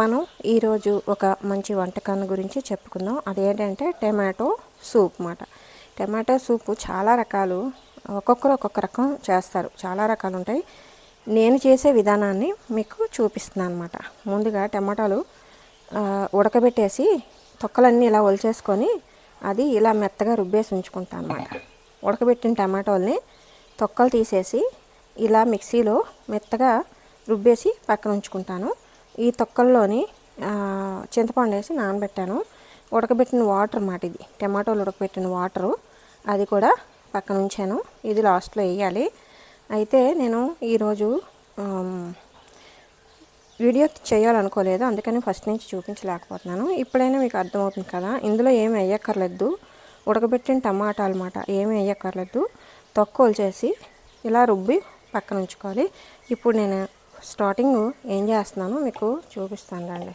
మనం ఈరోజు ఒక మంచి వంటకాన్ని గురించి చెప్పుకుందాం. అదేంటంటే టమాటో సూప్ అన్నమాట టమాటో సూప్ చాలా రకాలు ఒక్కొక్కరు ఒక్కొక్క రకం చేస్తారు. చాలా రకాలు ఉంటాయి. నేను చేసే విధానాన్ని మీకు చూపిస్తున్నాను అనమాట ముందుగా టమాటాలు ఉడకబెట్టేసి తొక్కలన్నీ ఇలా ఒలిచేసుకొని అది ఇలా మెత్తగా రుబ్బేసి ఉంచుకుంటాను అనమాట ఉడకబెట్టిన టమాటోల్ని తొక్కలు తీసేసి ఇలా మిక్సీలో మెత్తగా రుబ్బేసి పక్కన ఉంచుకుంటాను. ఈ తొక్కల్లోని చింతపండు వేసి నానబెట్టాను. ఉడకబెట్టిన వాటర్ అన్నమాట ఇది. టమాటోలు ఉడకబెట్టిన వాటరు. అది కూడా పక్కన ఉంచాను. ఇది లాస్ట్లో వేయాలి. అయితే నేను ఈరోజు వీడియో చేయాలనుకోలేదు. అందుకని ఫస్ట్ నుంచి చూపించలేకపోతున్నాను. ఇప్పుడైనా మీకు అర్థమవుతుంది కదా ఇందులో ఏమి వేయక్కర్లేదు. ఉడకబెట్టిన టమాటా అనమాట ఏమి వేయక్కర్లేదు. తొక్కలు చేసి ఇలా రుబ్బి పక్కన ఉంచుకోవాలి. ఇప్పుడు నేను స్టార్టింగ్ ఏం చేస్తున్నానో మీకు చూపిస్తాను రండి.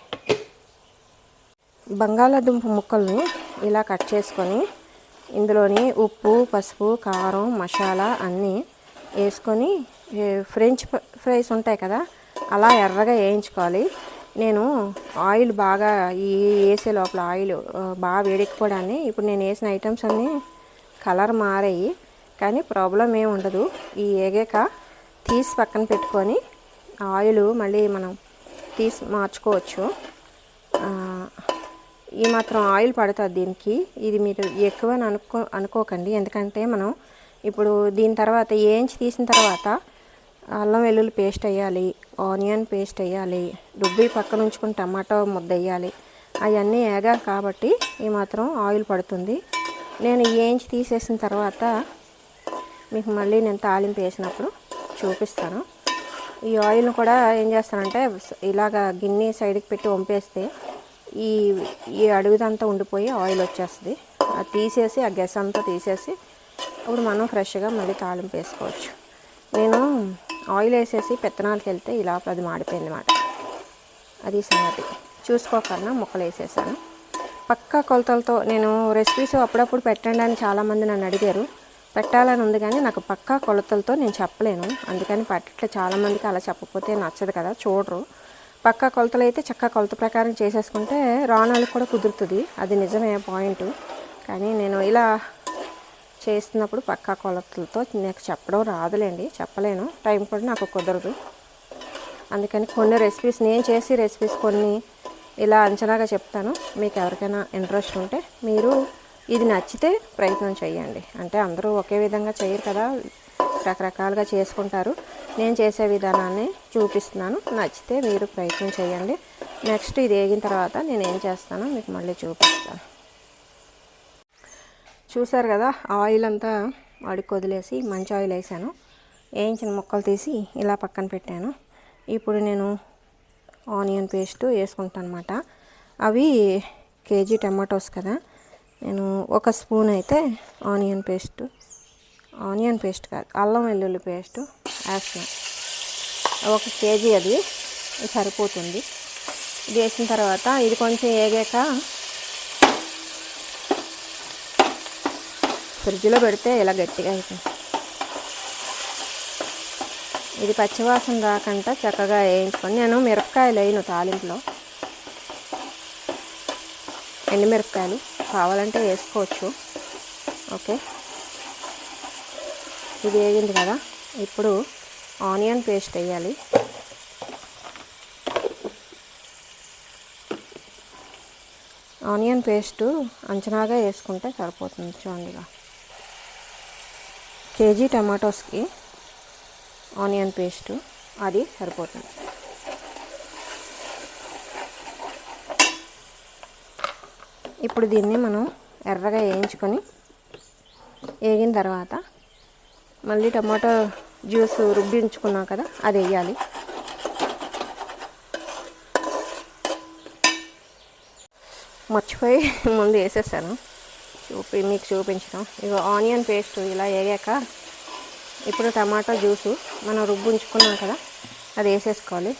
బంగాళాదుంప ముక్కల్ని ఇలా కట్ చేసుకొని ఇందులోని ఉప్పు పసుపు కారం మసాలా అన్నీ వేసుకొని ఫ్రెంచ్ ఫ్రైస్ ఉంటాయి కదా అలా ఎర్రగా వేయించుకోవాలి. నేను ఆయిల్ బాగా ఈ వేసే లోపల ఆయిల్ బాగా వేడెక్కిపోవడాన్ని ఇప్పుడు నేను వేసిన ఐటమ్స్ అన్నీ కలర్ మారాయి. కానీ ప్రాబ్లం ఏమి ఉండదు. ఈ ఏగాక తీసి పక్కన పెట్టుకొని ఆయిల్ మళ్ళీ మనం తీసి మార్చుకోవచ్చు. ఈ మాత్రం ఆయిల్ పడుతుంది దీనికి. ఇది మీరు ఎక్కువ అని అనుకో అనుకోకండి. ఎందుకంటే మనం ఇప్పుడు దీని తర్వాత ఏంచి తీసిన తర్వాత అల్లం వెల్లుల్లి పేస్ట్ వేయాలి ఆనియన్ పేస్ట్ వేయాలి రుబ్బి పక్కన ఉంచుకుని టమాటో ముద్ద వేయాలి. అవన్నీ ఏగా కాబట్టి ఈ మాత్రం ఆయిల్ పడుతుంది. నేను ఏంచి తీసేసిన తర్వాత మీకు మళ్ళీ నేను తాలింపు వేసినప్పుడు చూపిస్తాను. ఈ ఆయిల్ని కూడా ఏం చేస్తానంటే ఇలాగ గిన్నె సైడ్కి పెట్టి వంపేస్తే ఈ ఈ అడుగుదంతా ఉండిపోయి ఆయిల్ వచ్చేస్తుంది. అది తీసేసి ఆ గెస్ అంతా తీసేసి అప్పుడు మనం ఫ్రెష్గా మళ్ళీ తాళింపు వేసుకోవచ్చు. నేను ఆయిల్ వేసేసి పెత్తనాలకి వెళ్తే ఇలా అది మాడిపోయింది అనమాట అది సంగతి. చూసుకోకన్నా ముక్కలు వేసేసాను. పక్కా కొలతలతో నేను రెసిపీస్ అప్పుడప్పుడు పెట్టండి అని చాలామంది నన్ను అడిగారు. పెట్టాలని ఉంది కానీ నాకు పక్కా కొలతలతో నేను చెప్పలేను. అందుకని పట్టట్లే చాలామందికి అలా చెప్పకపోతే నచ్చదు కదా చూడరు. పక్కా కొలతలు అయితే చక్క కొలత ప్రకారం చేసేసుకుంటే రాణాలకు కూడా కుదురుతుంది. అది నిజమే పాయింట్. కానీ నేను ఇలా చేస్తున్నప్పుడు పక్కా కొలతలతో నాకు చెప్పడం రాదులేండి చెప్పలేను. టైం కూడా నాకు కుదరదు. అందుకని కొన్ని రెసిపీస్ నేను చేసి రెసిపీస్ కొన్ని ఇలా అంచనాగా చెప్తాను. మీకు ఎవరికైనా ఇంట్రెస్ట్ ఉంటే మీరు ఇది నచ్చితే ప్రయత్నం చేయండి అంటే అందరూ ఒకే విధంగా చేయరు కదా రకరకాలుగా చేసుకుంటారు. నేను చేసే విధానాన్ని చూపిస్తున్నాను. నచ్చితే మీరు ప్రయత్నం చేయండి నెక్స్ట్ ఇది వేగిన తర్వాత నేను ఏం చేస్తానో మీకు మళ్ళీ చూపిస్తాను. చూసారు కదా ఆయిల్ అంతా వాడికి వదిలేసి మంచి ఆయిల్ వేసాను. వేయించిన ముక్కలు తీసి ఇలా పక్కన పెట్టాను. ఇప్పుడు నేను ఆనియన్ పేస్ట్ వేసుకుంటాను అనమాట అవి కేజీ టమాటోస్ కదా. నేను ఒక స్పూన్ అయితే ఆనియన్ పేస్ట్. ఆనియన్ పేస్ట్ కాదు అల్లం వెల్లుల్లి పేస్ట్ వేస్తున్నాను ఒక కేజీ అది సరిపోతుంది. ఇది వేసిన తర్వాత ఇది కొంచెం ఏగాక ఫ్రిడ్జ్లో పెడితే ఇలా గట్టిగా అవుతుంది ఇది పచ్చివాసన రాకుండా చక్కగా వేయించుకొని నేను మిరపకాయలు వేయను తాలింపులో. ఎండుమిరపకాయలు కావాలంటే వేసుకోవచ్చు. ఓకే. ఇది వేగింది కదా. ఇప్పుడు ఆనియన్ పేస్ట్ వేయాలి. ఆనియన్ పేస్ట్ అంచనాగా వేసుకుంటే సరిపోతుంది చూడండిగా కేజీ టమాటోస్కి ఆనియన్ పేస్ట్. అది సరిపోతుంది. ఇప్పుడు దీన్ని మనం ఎర్రగా వేయించుకొని వేగిన తర్వాత మళ్ళీ టమాటో జ్యూస్ రుబ్బి ఉంచుకున్నాం కదా అది వేయాలి. మర్చిపోయి ముందు వేసేసాను. చూపి మీకు చూపించడం. ఇక ఆనియన్ పేస్ట్ ఇలా వేగాక ఇప్పుడు టమాటా జ్యూసు మనం రుబ్బు ఉంచుకున్నాం కదా అది వేసేసుకోవాలి.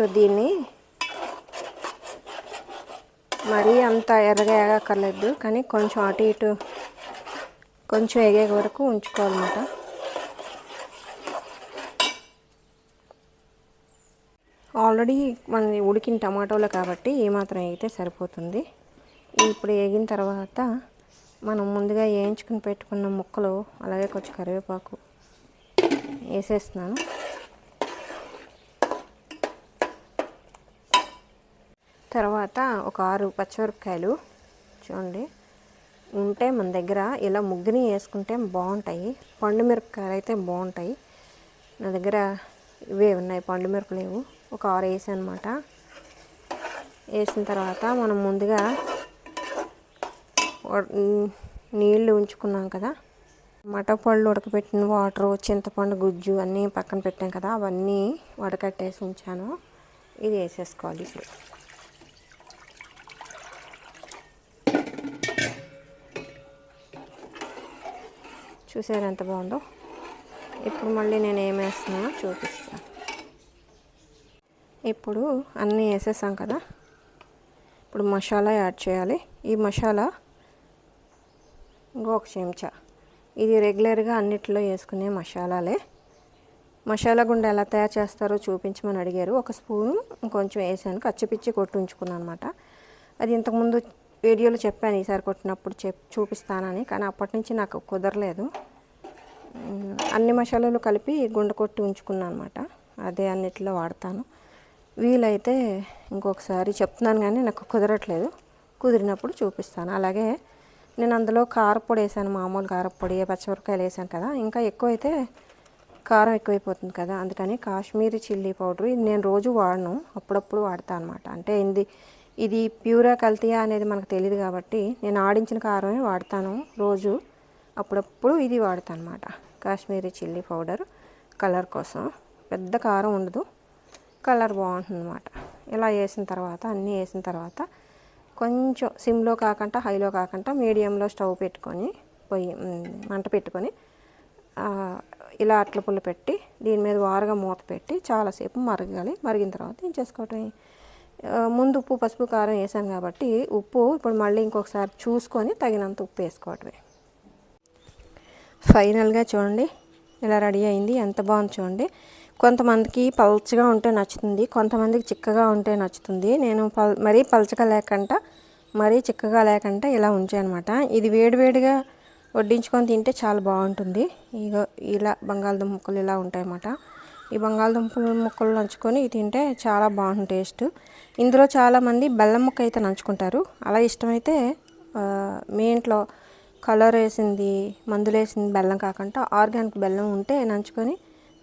ఇప్పుడు దీన్ని. మరీ అంత ఎర్రగా ఎగక్కర్లేదు కానీ కొంచెం అటు ఇటు కొంచెం ఎగే వరకు ఉంచుకోవాలన్నమాట. ఆల్రెడీ మనది ఉడికిన టమాటోలు కాబట్టి ఏమాత్రం అయితే సరిపోతుంది. ఇప్పుడు ఎగిన తర్వాత మనం ముందుగా వేయించుకుని పెట్టుకున్న ముక్కలు అలాగే కొంచెం కరివేపాకు వేసేస్తున్నాను. తర్వాత ఒక ఆరు పచ్చిమిరపకాయలు చూడండి. ఉంటే మన దగ్గర ఇలా ముగ్గుని వేసుకుంటే బాగుంటాయి. పండు మిరపకాయలు అయితే బాగుంటాయి. నా దగ్గర ఇవే ఉన్నాయి పండు మిరపలు లేవు. ఒక ఆరు వేసానమాట అనమాట వేసిన తర్వాత మనం ముందుగా నీళ్ళు ఉంచుకున్నాం కదా. మటపళ్ళు ఉడకబెట్టిన వాటర్ చింతపండు గుజ్జు అన్నీ పక్కన పెట్టాం కదా. అవన్నీ వడకట్టేసి ఉంచాను. ఇది వేసేసుకోవాలి ఇప్పుడు. చూసారు ఎంత బాగుందో. ఇప్పుడు మళ్ళీ నేను ఏం వేస్తున్నానో చూపిస్తాను ఇప్పుడు అన్నీ వేసేసాం కదా. ఇప్పుడు మసాలా యాడ్ చేయాలి. ఈ మసాలా ఇంకొక చెంచా. ఇది రెగ్యులర్గా అన్నిట్లో వేసుకునే మసాలాలే. మసాలా గుండె ఎలా తయారు చేస్తారో చూపించమని అడిగారు. ఒక స్పూను కొంచెం వేసాను. కచ్చిపిచ్చి కొట్టు ఉంచుకున్నాను అనమాట అది ఇంతకుముందు వీడియోలో చెప్పాను ఈసారి కొట్టినప్పుడు చెప్ చూపిస్తానని కానీ అప్పటి నుంచి నాకు కుదరలేదు. అన్ని మసాలాలు కలిపి గుండె కొట్టి ఉంచుకున్నాను అనమాట అదే అన్నిటిలో వాడతాను. వీలైతే ఇంకొకసారి చెప్తున్నాను కానీ నాకు కుదరట్లేదు. కుదిరినప్పుడు చూపిస్తాను. అలాగే నేను అందులో కారపొడి వేసాను మామూలు కారపొడి పచ్చిమిరపకాయలు వేసాను కదా. ఇంకా ఎక్కువైతే కారం ఎక్కువైపోతుంది కదా. అందుకని కాశ్మీరీ చిల్లీ పౌడర్ ఇది నేను రోజు వాడను. అప్పుడప్పుడు వాడతాను అనమాట అంటే ఇది ఇది ప్యూరా కల్తీయా అనేది మనకు తెలియదు కాబట్టి నేను ఆడించిన కారమే వాడతాను రోజు. అప్పుడప్పుడు ఇది వాడతాను అనమాట కాశ్మీరీ చిల్లీ పౌడర్ కలర్ కోసం. పెద్ద కారం ఉండదు. కలర్ బాగుంటుంది అనమాట ఇలా వేసిన తర్వాత అన్నీ వేసిన తర్వాత కొంచెం సిమ్లో కాకుండా హైలో కాకుండా మీడియంలో స్టవ్ పెట్టుకొని పొయ్యి మంట పెట్టుకొని ఇలా అట్ల పుల్ల పెట్టి దీని మీద వారుగా మూత పెట్టి చాలాసేపు మరగాలి. మరిగిన తర్వాత ఏం చేసుకోవటం? ముందు ఉప్పు పసుపు కారం వేసాను కాబట్టి ఉప్పు ఇప్పుడు మళ్ళీ ఇంకొకసారి చూసుకొని తగినంత ఉప్పు వేసుకోవటమే. ఫైనల్గా చూడండి ఇలా రెడీ అయింది. ఎంత బాగుంది చూడండి. కొంతమందికి పల్చగా ఉంటే నచ్చుతుంది కొంతమందికి చిక్కగా ఉంటే నచ్చుతుంది. నేను పల్ మరీ పల్చగా లేకుండా మరీ చిక్కగా లేకుండా ఇలా ఉంచానమాట. ఇది వేడివేడిగా వడ్డించుకొని తింటే చాలా బాగుంటుంది. ఇక ఇలా బంగాళదుంప ముక్కలు ఇలా ఉంటాయన్నమాట. ఈ బంగాళదుంప ముక్కలు నంచుకొని తింటే చాలా బాగుంటుంది టేస్ట్. ఇందులో చాలామంది బెల్లం ముక్క అయితే నంచుకుంటారు. అలా ఇష్టమైతే మీ ఇంట్లో కలర్ వేసింది మందులు వేసింది బెల్లం కాకుండా ఆర్గానిక్ బెల్లం ఉంటే నంచుకొని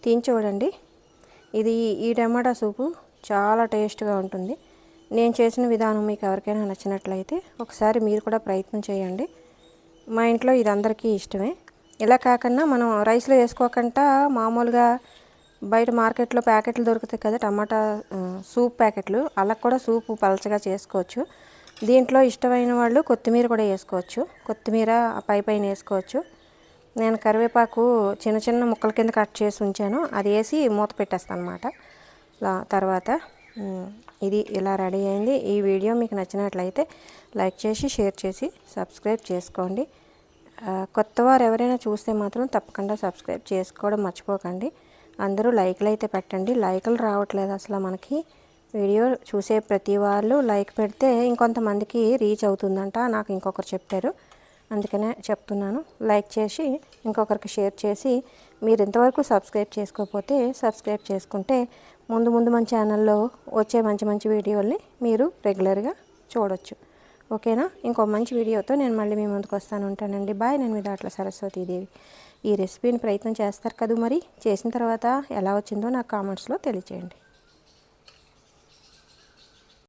తిని చూడండి. ఇది ఈ టమాటా సూపు చాలా టేస్ట్గా ఉంటుంది. నేను చేసిన విధానం మీకు ఎవరికైనా నచ్చినట్లయితే ఒకసారి మీరు కూడా ప్రయత్నం చేయండి. మా ఇంట్లో ఇది అందరికీ ఇష్టమే. ఇలా కాకుండా మనం రైస్లో వేసుకోకుండా మామూలుగా బయట మార్కెట్లో ప్యాకెట్లు దొరుకుతాయి కదా టమాటా సూప్ ప్యాకెట్లు అలా కూడా సూపు పలచగా చేసుకోవచ్చు. దీంట్లో ఇష్టమైన వాళ్ళు కొత్తిమీర కూడా వేసుకోవచ్చు. కొత్తిమీర పై పైన వేసుకోవచ్చు. నేను కరివేపాకు చిన్న చిన్న ముక్కల కింద కట్ చేసి ఉంచాను. అది వేసి మూత పెట్టేస్తాను అనమాట తర్వాత ఇది ఇలా రెడీ అయింది. ఈ వీడియో మీకు నచ్చినట్లయితే లైక్ చేసి షేర్ చేసి సబ్స్క్రైబ్ చేసుకోండి. కొత్త వారు ఎవరైనా చూస్తే మాత్రం తప్పకుండా సబ్స్క్రైబ్ చేసుకోవడం మర్చిపోకండి. అందరూ లైక్లు అయితే పెట్టండి. లైకులు రావట్లేదు అసలు మనకి. వీడియో చూసే ప్రతి వాళ్ళు లైక్ పెడితే ఇంకొంతమందికి రీచ్ అవుతుందంట నాకు ఇంకొకరు చెప్పారు అందుకనే చెప్తున్నాను. లైక్ చేసి ఇంకొకరికి షేర్ చేసి మీరు ఇంతవరకు సబ్స్క్రైబ్ చేసుకోకపోతే సబ్స్క్రైబ్ చేసుకుంటే ముందు ముందు మన ఛానల్లో వచ్చే మంచి మంచి వీడియోల్ని మీరు రెగ్యులర్గా చూడొచ్చు. ఓకేనా? ఇంకో మంచి వీడియోతో నేను మళ్ళీ మీ ముందుకు వస్తాను. ఉంటానండి. బాయ్. నేను మీ దాంట్లో సరస్వతీదేవి. ఈ రెసిపీని ప్రయత్నం చేస్తారు కదా మరి? చేసిన తర్వాత ఎలా వచ్చిందో నాకు కామెంట్స్లో తెలియచేయండి.